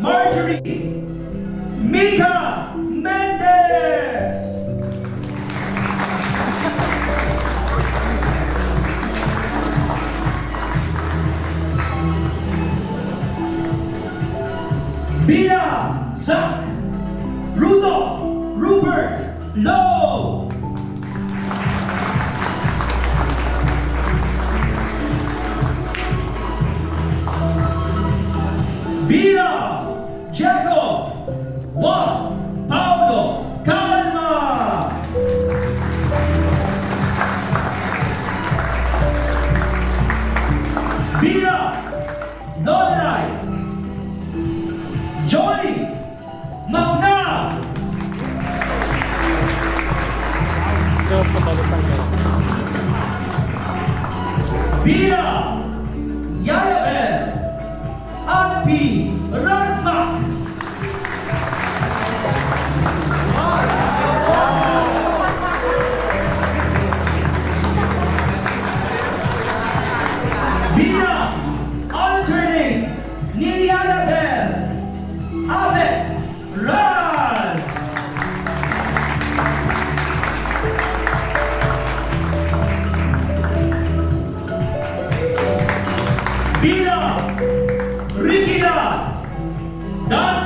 Marjorie Mika Mendez. Bia Zach Rudolph Rupert Lowe. ¡Vida! ¡Dónde hay! Bila, Rikila, Dan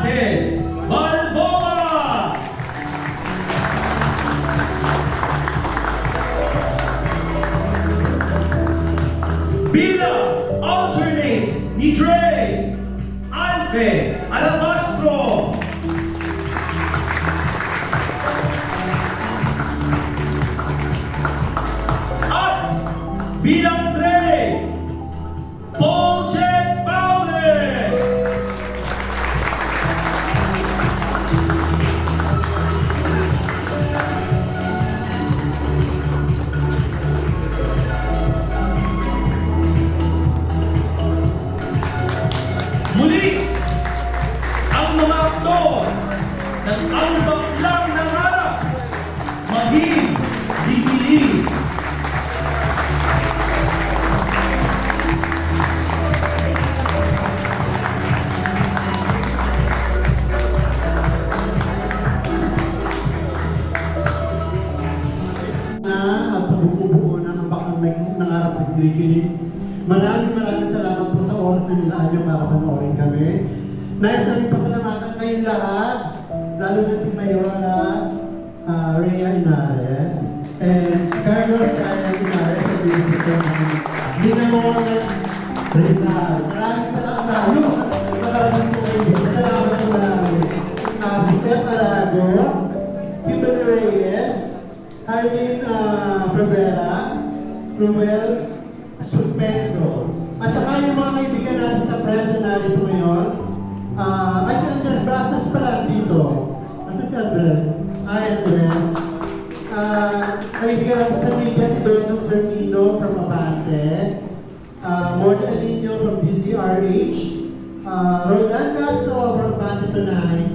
kinikilig. Maraming maraming salamat po sa oras na nilaan niyo para panoorin kami. Nais namin pasalamatan kayong lahat, lalo na si Mayora uh, Rhea Inares and Carlos Kaya Inares yung sister namin. Ginamon Rizal. Maraming salamat. Ano? Maraming po kayo. Salamat sa marami. Uh, Jose Arago, Kimberly Reyes, Arlene uh, Rivera, Ruel. At saka yung mga kaibigan natin sa press na narito ngayon. Uh, ay, si Andres Brasas pala dito. Asa si Andres? Ay, Andres. Uh, kaibigan natin sa media si Bernard Zermino from Abante. Uh, Morgan Alino from DCRH. Uh, Rodan Castro from Abante Tonight.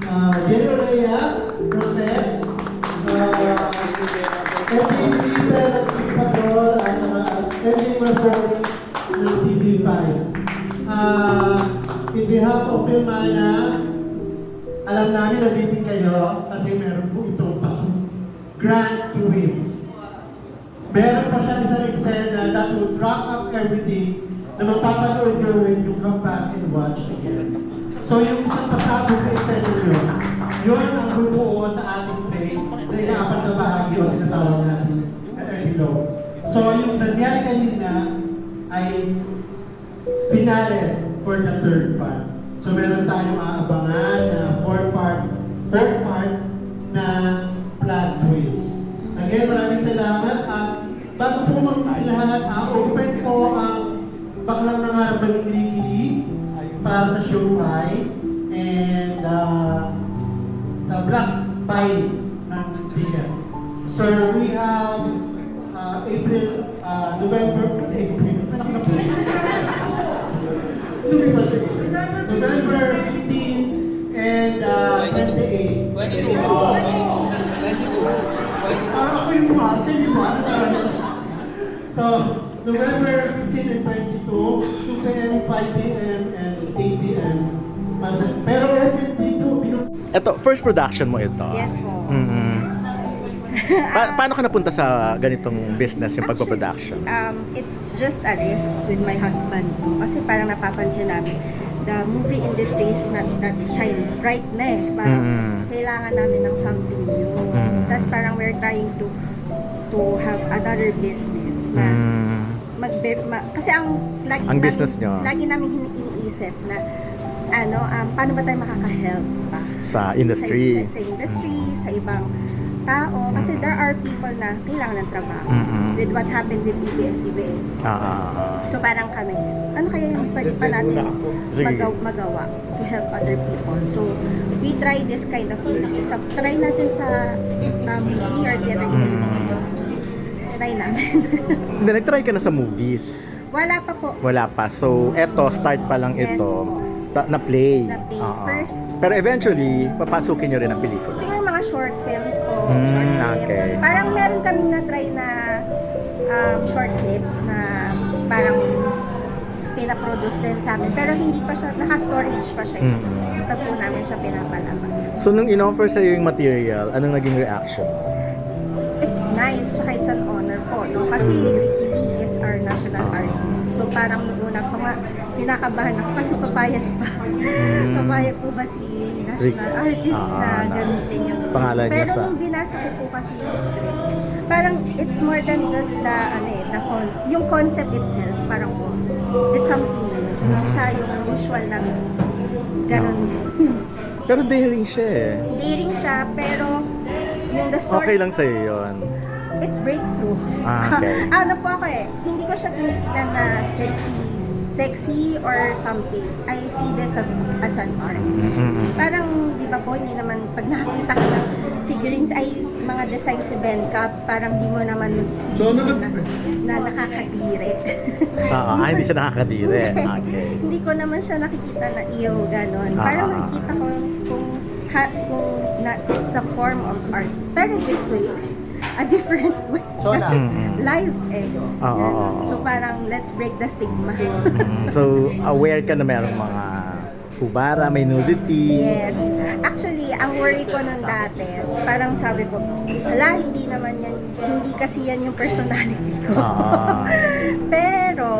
Uh, Jenny Olea from TED. Of Filmana, alam namin nabitin kayo kasi meron po itong pasu grand twist. Meron pa siya isang eksena that would wrap up everything na mapapanood nyo when you come back and watch again. So yung isang pasabog na eksena nyo, yun ang bubuo sa ating faith na inaapat na bahagi o tinatawag natin na epilogue. So yung nangyari kanina ay finale for the third part. So meron tayong aabangan na four part, fourth part na plot twist. Again, maraming salamat at bago po mag lahat, uh, open po ang baklang nangarap ng kilikili para sa show Y and uh, the black pie 22. 22. 22. 22. Ah, ako yung Marte, di ba? So, November 15 and 22, 2 p.m., 5 p.m., and 8 p.m. Pero April 22, Ito, first production mo ito. Yes po. Mm-hmm. pa- paano ka napunta sa ganitong business, yung pagpa-production? Um, it's just a risk with my husband. Kasi parang napapansin namin, the movie industry is not that shine bright na eh. Parang Mm. kailangan namin ng something new. Mm. Tapos parang we're trying to to have another business na Mm. mag ma- kasi ang lagi Ang namin- business nyo? lagi namin iniisip na ano um, paano ba tayo makaka-help pa Sa industry. sa, sa, sa industry sa ibang tao kasi there are people na kailangan ng trabaho Mm-mm. with what happened with E ABS-CBN Ah, ah, ah. so parang kami ano kaya yung pwede pa natin magaw, magawa to help other people so we try this kind of industry so try natin sa um, or theater industry so, try namin Hindi, nag-try ka na sa movies. wala pa po Wala pa. So, eto, start pa lang Yes ito. po. Ta- na-play. Na-play. Oo. First- Pero eventually, papasukin nyo rin ang pelikula. Siguro mga short films po, Mm, short clips. okay. Parang meron kami na-try na um, short clips na parang pinaproduce din sa amin. Pero hindi pa siya, naka-storage pa siya. Mm. Pa po namin siya pinapalabas. So, nung in-offer sa'yo yung material, anong naging reaction? It's nice, tsaka it's an honor po, no? Kasi Ricky Lee parang nung una pa nga, kinakabahan ako kasi papayag pa. papayag po ba si national Rick- artist Ah, na gamitin yung... pangalan niya Pero sa- nung binasa ko po kasi yung script, parang it's more than just the, ano eh, the con- yung concept itself, parang it's something new. Hindi siya yung usual na ganun. Pero daring siya eh. Daring siya, pero yung the story... Okay lang sa'yo yun. It's breakthrough. Ah, okay. ano po ako eh, hindi ko siya tinitignan na sexy, sexy or something. I see this as, as an art. Mm-mm. Parang, di ba po, hindi naman, pag nakakita ka ng figurines, ay mga designs ni Ben Cup, parang di mo naman isipin na, na nakakadiri. Oo, ah, hindi siya nakakadire. Okay. hindi ko naman siya nakikita na iyo, ganon. Parang Ah. nakikita ko kung, ha, kung na, it's a form of art. Pero this way, it's a different way. Kasi Mm-mm. live eh. Oo, Ganon. oo, oo. So parang let's break the stigma. So, aware ka na merong mga hubara, may nudity. yes. Actually, ang worry ko nung dati, parang sabi ko, hala, hindi naman yan, hindi kasi yan yung personality ko. Ah. Pero,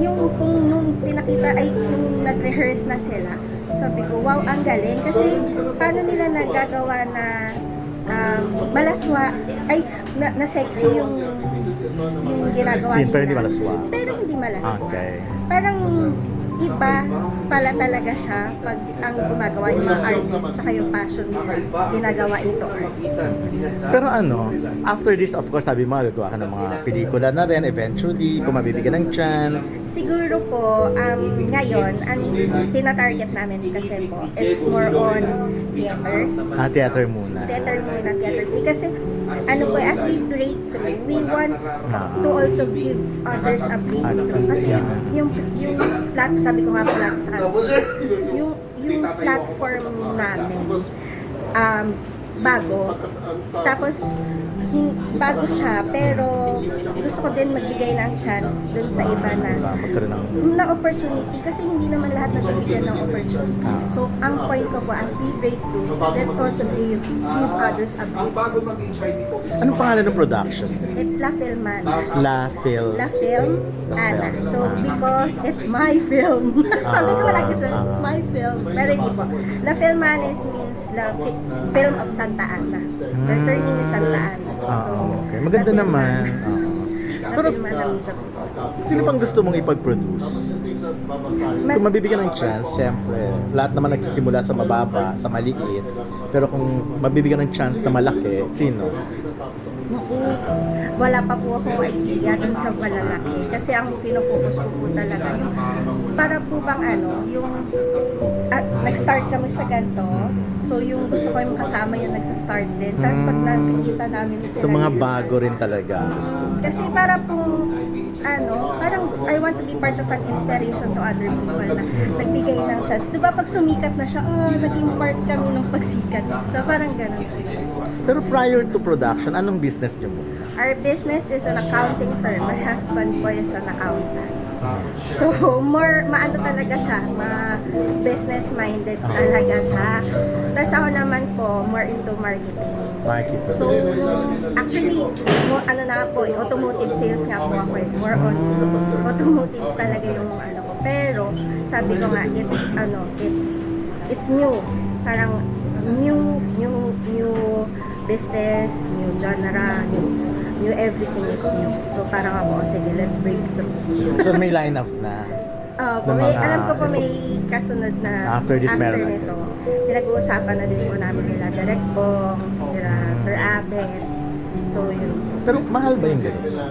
yung kung nung pinakita, ay nung nag-rehearse na sila, sabi ko, wow, ang galing. Kasi, paano nila nagagawa na um, malaswa, ay, na, na sexy yung yung ginagawa Scene, pero hindi malaswa. Pero hindi malaswa. Okay. Parang iba pala talaga siya pag ang gumagawa yung mga artist tsaka yung passion nila ginagawa into art. Pero ano, after this, of course, sabi mo, gagawa ka ng mga pelikula na rin eventually, kung mabibigyan ng chance. Siguro po, um, ngayon, ang tina-target namin kasi po is more on theaters. Ah, theater muna. Theater muna, theater. Kasi, ano po, as we break through, we want Ah. to also give others a breakthrough. Kasi yung, yung plat, sabi ko nga pala sa kanila, yung, yung platform namin, um, bago. Tapos, bago siya, pero gusto ko din magbigay ng chance dun sa iba na na opportunity kasi hindi naman lahat nabibigyan ng opportunity. So, ang point ko po, as we break through, let's also give give others a break. Anong pangalan ng production? It's La Filmana. La Phil. La Film Ana. So, because it's my film. Sabi ko lagi sa, it's my film. Pero hindi po. La Filmana is means La Fi- Film of Santa Ana. Her surname is Santa Ana. Ah, okay. Maganda naman. Oo. La Pero- po. Sino pang gusto mong ipag-produce? Mas- Kung mabibigyan ng chance, syempre, lahat naman nagsisimula sa mababa, sa maliit. Pero kung mabibigyan ng chance na malaki, sino? Naku, wala pa po akong idea dun sa malalaki. Kasi ang pinofocus ko po talaga yung para po bang ano, yung at nag-start kami sa ganito. So yung gusto ko yung kasama yung nagsa-start din. Tapos pag nakikita namin sila Sa mga bago rin talaga gusto. Kasi para pong ano, parang I want to be part of an inspiration to other people na nagbigay ng chance. Di ba pag sumikat na siya, ah, naging part kami ng pagsikat. So parang ganun. Pero prior to production, anong business niyo muna? Our business is an accounting firm. My husband po is an accountant. So, more, maano talaga siya, ma business minded talaga siya. Tapos ako naman po, more into marketing. Market. So, actually, more, ano na po, eh, automotive sales nga po ako eh. More on automotives talaga yung ano ko. Pero, sabi ko nga, it's, ano, it's, it's new. Parang, new, new, new business, new genre, new, new everything is new. So, parang ako, oh, sige, let's break through. So may line up na. Uh, Ng may, mga- alam ko po may kasunod na After this, meron na. nito. Pinag-uusapan na din po namin nila Direct Bong, nila Sir Abel. So, yun. Pero mahal ba yung ganito?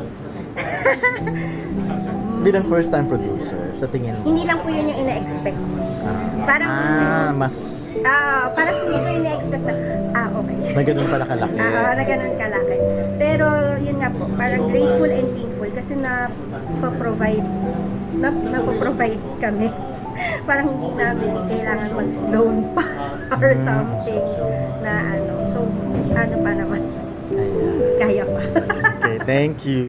Bilang first time producer, sa tingin mo? Hindi lang po yun yung ina-expect ko. Ah, Parang, ah, mas ah, parang hindi ko ina-expect na, ah, okay. na ganun pala kalaki. Ah, na ganun kalaki. Pero yun nga po, parang grateful and thankful kasi na provide na, na-provide kami. parang hindi namin kailangan mag-loan pa or something na ano. So, ano pa naman, Ayan. kaya pa. Okay, thank you.